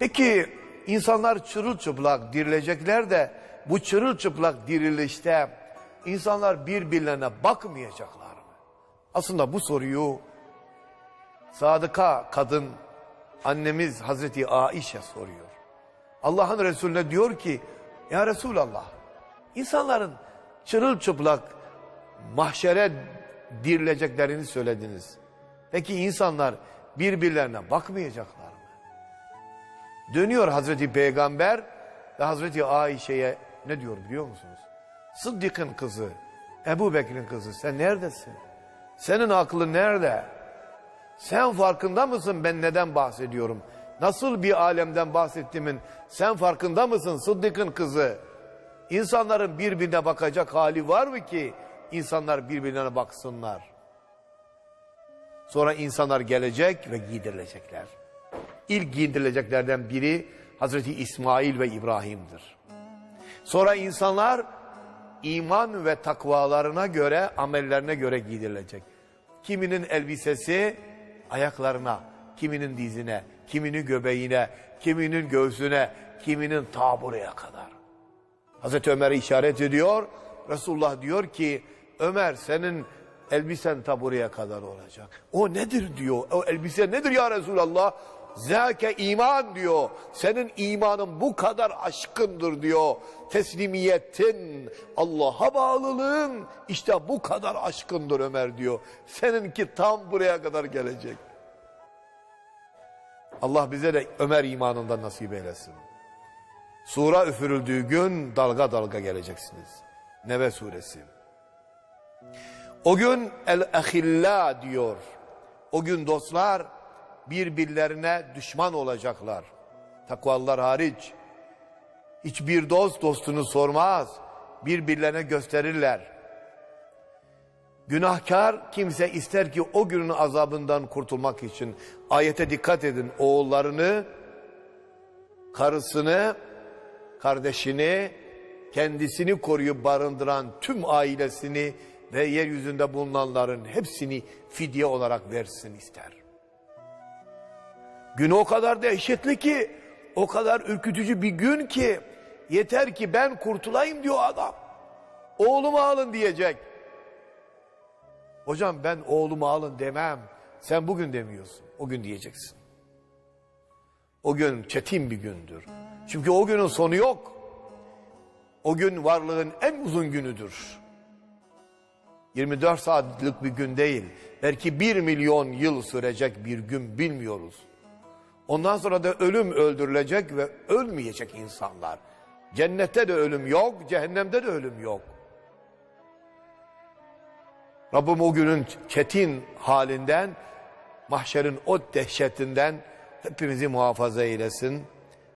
Peki insanlar çırılçıplak dirilecekler de bu çırılçıplak dirilişte insanlar birbirlerine bakmayacaklar mı? Aslında bu soruyu sadıka kadın annemiz Hazreti Aişe soruyor. Allah'ın Resulüne diyor ki ya Resulallah insanların çırılçıplak mahşere dirileceklerini söylediniz. Peki insanlar birbirlerine bakmayacaklar? Dönüyor Hazreti Peygamber ve Hazreti Aişe'ye ne diyor biliyor musunuz? Sıddık'ın kızı, Ebu Bekir'in kızı sen neredesin? Senin aklın nerede? Sen farkında mısın ben neden bahsediyorum? Nasıl bir alemden bahsettiğimin sen farkında mısın Sıddık'ın kızı? İnsanların birbirine bakacak hali var mı ki insanlar birbirlerine baksınlar? Sonra insanlar gelecek ve giydirilecekler. İlk giydirileceklerden biri Hazreti İsmail ve İbrahim'dir. Sonra insanlar iman ve takvalarına göre, amellerine göre giydirilecek. Kiminin elbisesi ayaklarına, kiminin dizine, kiminin göbeğine, kiminin göğsüne, kiminin tabureye kadar. Hazreti Ömer'e işaret ediyor. Resulullah diyor ki Ömer senin elbisen tabureye kadar olacak. O nedir diyor. O elbise nedir ya Resulallah? Zâke iman diyor. Senin imanın bu kadar aşkındır diyor. Teslimiyetin, Allah'a bağlılığın işte bu kadar aşkındır Ömer diyor. Seninki tam buraya kadar gelecek. Allah bize de Ömer imanından nasip eylesin. Sura üfürüldüğü gün dalga dalga geleceksiniz. Nebe suresi. O gün el-ehilla diyor. O gün dostlar birbirlerine düşman olacaklar. Takvalılar hariç. Hiçbir dost dostunu sormaz. Birbirlerine gösterirler. Günahkar kimse ister ki o günün azabından kurtulmak için ayete dikkat edin oğullarını, karısını, kardeşini, kendisini koruyup barındıran tüm ailesini ve yeryüzünde bulunanların hepsini fidye olarak versin ister. Gün o kadar dehşetli ki, o kadar ürkütücü bir gün ki, yeter ki ben kurtulayım diyor adam. Oğlumu alın diyecek. Hocam ben oğlumu alın demem. Sen bugün demiyorsun. O gün diyeceksin. O gün çetin bir gündür. Çünkü o günün sonu yok. O gün varlığın en uzun günüdür. 24 saatlik bir gün değil. Belki 1 milyon yıl sürecek bir gün bilmiyoruz. Ondan sonra da ölüm öldürülecek ve ölmeyecek insanlar. Cennette de ölüm yok, cehennemde de ölüm yok. Rabbim o günün çetin halinden, mahşerin o dehşetinden hepimizi muhafaza eylesin.